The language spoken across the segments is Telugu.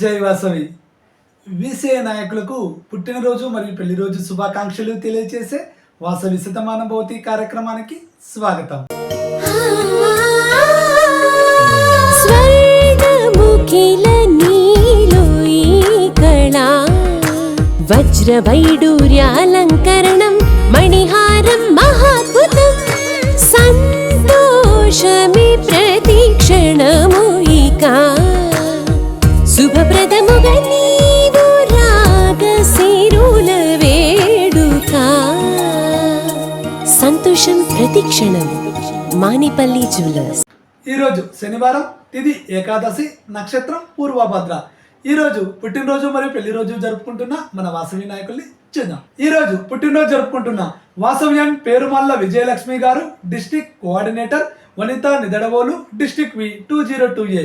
జై వాసవి విసిఐ నాయకులకు పుట్టినరోజు మరియు పెళ్ళి రోజు శుభాకాంక్షలు తెలియజేసే వాసవి శతమాన భవతి కార్యక్రమానికి స్వాగతం. స్వర్గముఖిల నీలో వజ్రవైడూర్యాలంకరణం మణిహారం మహాద్భుతం సంతోషమి ప్రతిక్షణము ఇక శుభ సంతోషం ప్రతిక్షణం మానిపల్లి జ్యువెలర్స్. ఈరోజు శనివారం తిది ఏకాదశి నక్షత్రం పూర్వభద్ర. ఈరోజు పుట్టినరోజు మరియు పెళ్ళి రోజు జరుపుకుంటున్న మన వాసవి నాయకుల్ని చూద్దాం. ఈరోజు పుట్టినరోజు జరుపుకుంటున్న వాసవ్యం Perumalla Vijayalakshmi garu district coordinator Vanitha Nidadavolu district V two zero two A.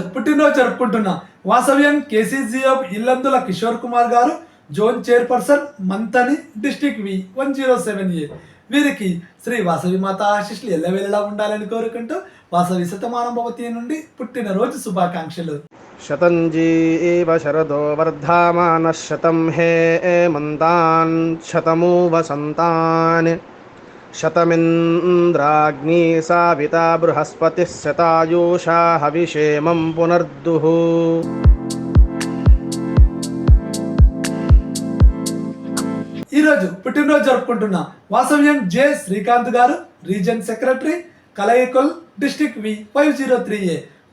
పుట్టినరోజు జరుపుకుంటున్నా. వాసవ్యం KCGF Illandula Kishore Kumar garu zone chairperson Manthani district V one zero seven A. వీరికి శ్రీ వాసవి మాత ఆశిష్లు ఎల్లవేళలా ఉండాలని కోరుకుంటూ వాసవి శతమానం భవతి నుండి పుట్టినరోజు శుభాకాంక్షలు. శతంజీ శరదో వర్ధమాన శతం హే మంతాన్ శతమూ వసంతాన్ शतमिन्द्राग्नी साविता बृहस्पतिः शतायुषा हविषेमं पुनर्दुः ఈరోజు పుట్టినరోజు జరుపుకుంటున్న వాసవ్యం జె శ్రీకాంత్ గారు region secretary కలయకొల్ district V five zero three A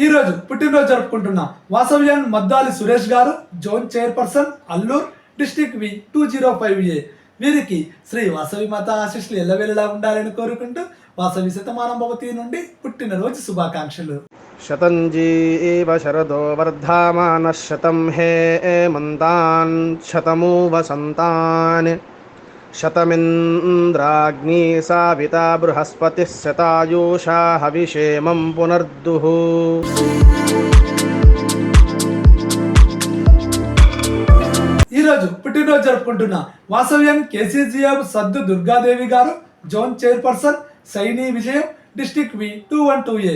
ఈరోజు పుట్టినరోజు జరుపుకుంటున్న వాసవ్యాన్ Maddali Suresh garu zone chairperson Allur district V two zero five A. వీరికి శ్రీ వాసవి మాత ఆశిష్లు ఎల్లవేళలా ఉండాలని కోరుకుంటూ వాసవి శతమానం భవతి నుండి పుట్టినరోజు శుభాకాంక్షలు. శతంజీ శరదో వర్ధమాన శతం హే మంతాన్ శతమూ వసంతాన్ शतमिन्द्राग्नी साविता बृहस्पतिः शतायुषा हविषेमं पुनर्दुः ఈరోజు పుట్టినరోజు జరుపుకుంటున్న వాసవ్యం కేసీజీఎఫ్ సద్దు దుర్గాదేవి గారు zone chairperson Saini Vijayam district V two one two A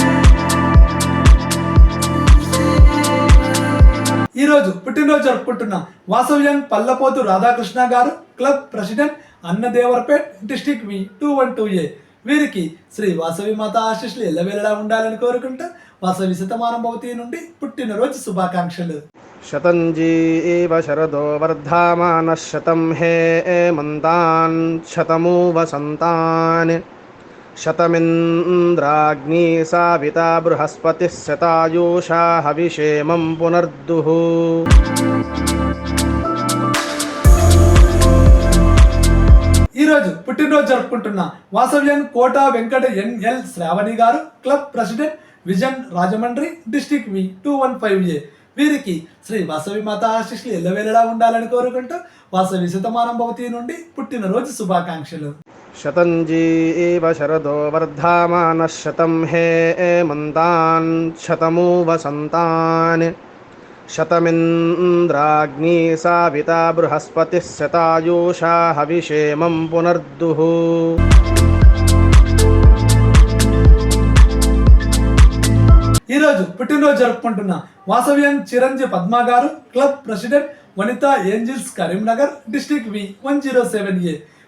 ఈరోజు పుట్టినరోజు జరుపుకుంటున్న వాసవ్యం Pallapothu Radhakrishna garu club president Annadevarapet district V two one two A. వీరికి శ్రీ వాసవి మాత ఆశీస్సులు ఎల్లవేళలా ఉండాలని కోరుకుంటా వాసవి శతమానం భవతి నుండి పుట్టినరోజు శుభాకాంక్షలు. శతంజీ శరదో వర్ధామాన శతం హే మంతాన్ శతమూ వసంతాన్ शतमिन्द्राग्नी साविता बृहस्पतिः शतायुषा हविषेमं पुनर्दुः ఈరోజు పుట్టినరోజు జరుపుకుంటున్న వాసవ్యం కోట వెంకట ఎన్ఎల్ శ్రావణి గారు club president vision Rajahmundry district V two one five A వీరికి శ్రీ వాసవి మాత ఆశీస్సులు ఎల్లవేళలా ఉండాలని కోరుకుంటూ వాసవి శతమానం భవతి నుండి పుట్టినరోజు శుభాకాంక్షలు शतञ्जी एव शरदो वर्धामानः शतं हे एमन्तान् शतमु वसन्तान् शतमिन्द्राग्नी साविता बृहस्पतिः शतायुषा हविषेमं पुनर्दुः ఈరోజు పుట్టినరోజు జరుపుకుంటున్న వాసవ్యం చిరంజీవి పద్మ గారు club president Vanitha angels Karimnagar district V one zero seven A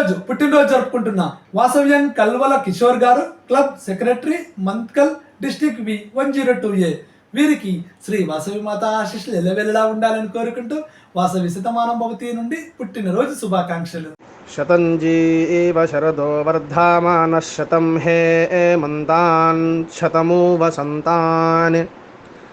ఈరోజు పుట్టినరోజు జరుపుకుంటున్న వాసవ్యం Kalvala Kishore garu club secretary Manthkal district V one zero two A. వీరికి శ్రీ వాసవి మాత ఆశీస్సులు ఎల్లవెల్లలా ఉండాలని కోరుకుంటూ వాసవి శతమానం భవతి నుండి పుట్టినరోజు శుభాకాంక్షలు. శతంజీవ శరదో వర్ధమాన శతం హే మంతాన్ శతమూ వసంతాన్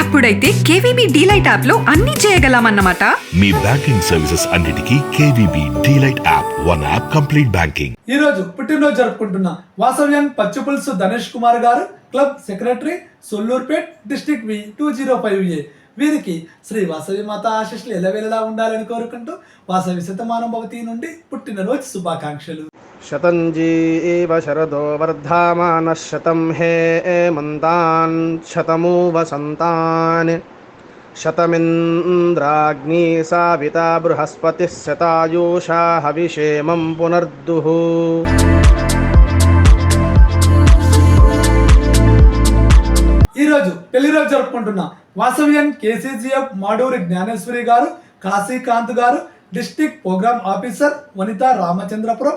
అప్పుడైతే కేవీబీ డీలైట్ యాప్లో అన్ని చేయగలమన్నమాట. మీ బ్యాంకింగ్ సర్వీసెస్ అన్నిటికీ KVB delight app one app complete banking. ఈరోజు పుట్టినరోజు జరుపుకుంటున్న వాసవ్యం Pachipulusu Dhanesh Kumar garu club secretary Sullurpet district V two zero five A. వీరికి శ్రీ వాసవి మాత ఆశీస్సులు ఎల్లవేళలా ఉండాలని కోరుకుంటూ వాసవి శతమానం భవతి నుండి పుట్టినరోజు శుభాకాంక్షలు. శతంజీవ శరదో వర్ధమానः శతం హే మంతాన్ శతమూ వసంతాన్ శతమింద్రాగ్నీ సావితా బృహస్పతిः శతాయూషా హవిషేమం పునర్దుః. ఈరోజు పెళ్ళి రోజు జరుపుకుంటున్న వాసవ్యన్ KCGF Maduri Gnaneswari garu Kasikanth garu district programme officer Vanitha Ramachandrapuram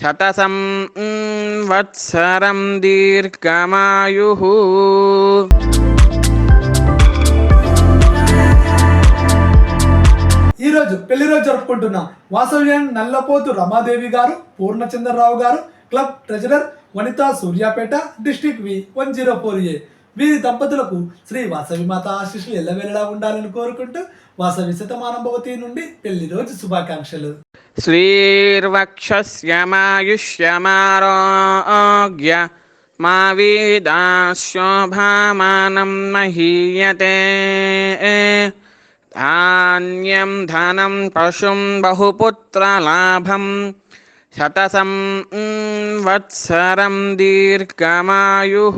శతసం వత్సరం దీర్ఘమాయు. ఈరోజు పెళ్ళి రోజు జరుపుకుంటున్న వాసవ్యం Nallapothu Ramadevi garu Purnachandrarao garu club treasurer Vanitha Suryapet district V one zero four A. వీరి దంపతులకు శ్రీ వాసవి మాత ఆశీస్సులు వెళ్ళడా ఉండాలని కోరుకుంటూ వాసవి శతమానంభవతి నుండి పెళ్ళి రోజు శుభాకాంక్షలు. శ్రీర్వక్షమాయుష్యమారోగ్య మా వీదాశోభామానం మహీయతే. ధాన్యం ధనం పశుం బహుపుత్రలాభం శతసం వత్సరం దీర్ఘమాయు.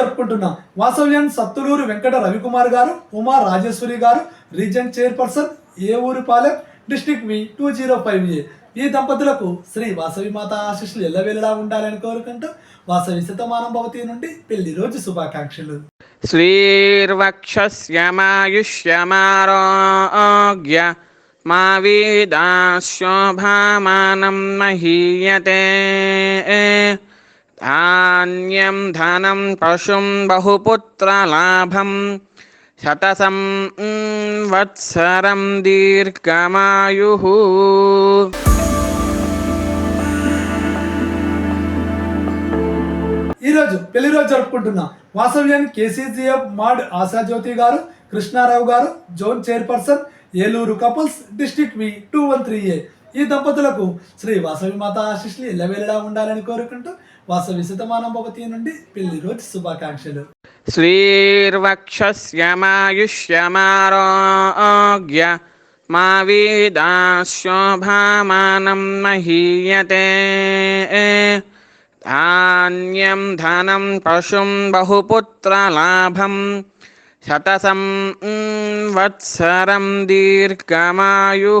జరుపుకుంటున్నాం. వాసవ్యాన్ సత్తులూరు వెంకట రవికుమార్ గారు ఉమా రాజేశ్వరి గారు region chairperson A Uripalem district V two zero five A. ఈ దంపతులకు శ్రీ వాసవి మాత ఆశీస్సులు ఎల్లవేళలా ఉండాలని కోరుకుంటూ వాసవి శతమానం భవతి నుండి పెళ్ళి రోజు శుభాకాంక్షలు. శ్రీర్వక్షమాయుష్యమారోగ్య మా వీదాశోభామానం మహీయతే. ధాన్యం ధనం పశుం బహుపుత్రలాభం శతసం వత్సరం దీర్ఘమాయు ఈరోజు పెళ్ళి రోజు జరుపుకుంటున్నాం వాసవ్యం KCGF mod Ashajyothi garu Krishnarao garu zone chairperson Eluru couples district V two one three A. ఈ దంపతులకు శ్రీ వాసవి మాత ఆశిష్లు ఎల్లవేళలా ఉండాలని కోరుకుంటూ వాసవి శతమానంభవతి నుండి పెళ్ళి రోజు శుభాకాంక్షలు. శ్రీర్వక్షమాయుష్యమారోగ్య మా వీదాశోభామానం మహీయతే. ధాన్యం ధనం పశుం బహుపుత్రలాభం శతసం వత్సరం దీర్ఘమాయు.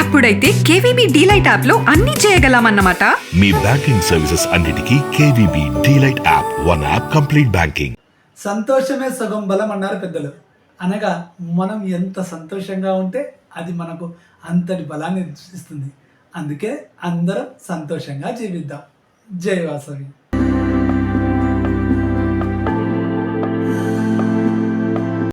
అప్పుడైతే కేవీబీ డీలైట్ యాప్లో అన్ని చేయగలమన్నమాట. మీ బ్యాంకింగ్ సర్వీసెస్ అన్నిటికీ KVB delight app one app complete banking. సంతోషమే సగం బలం అన్నారు పెద్దలు. అనగా మనం ఎంత సంతోషంగా ఉంటే అది మనకు అంతటి బలాన్ని ఇస్తుంది అందుకే అందరం సంతోషంగా జీవిద్దాం. జై వాసవి.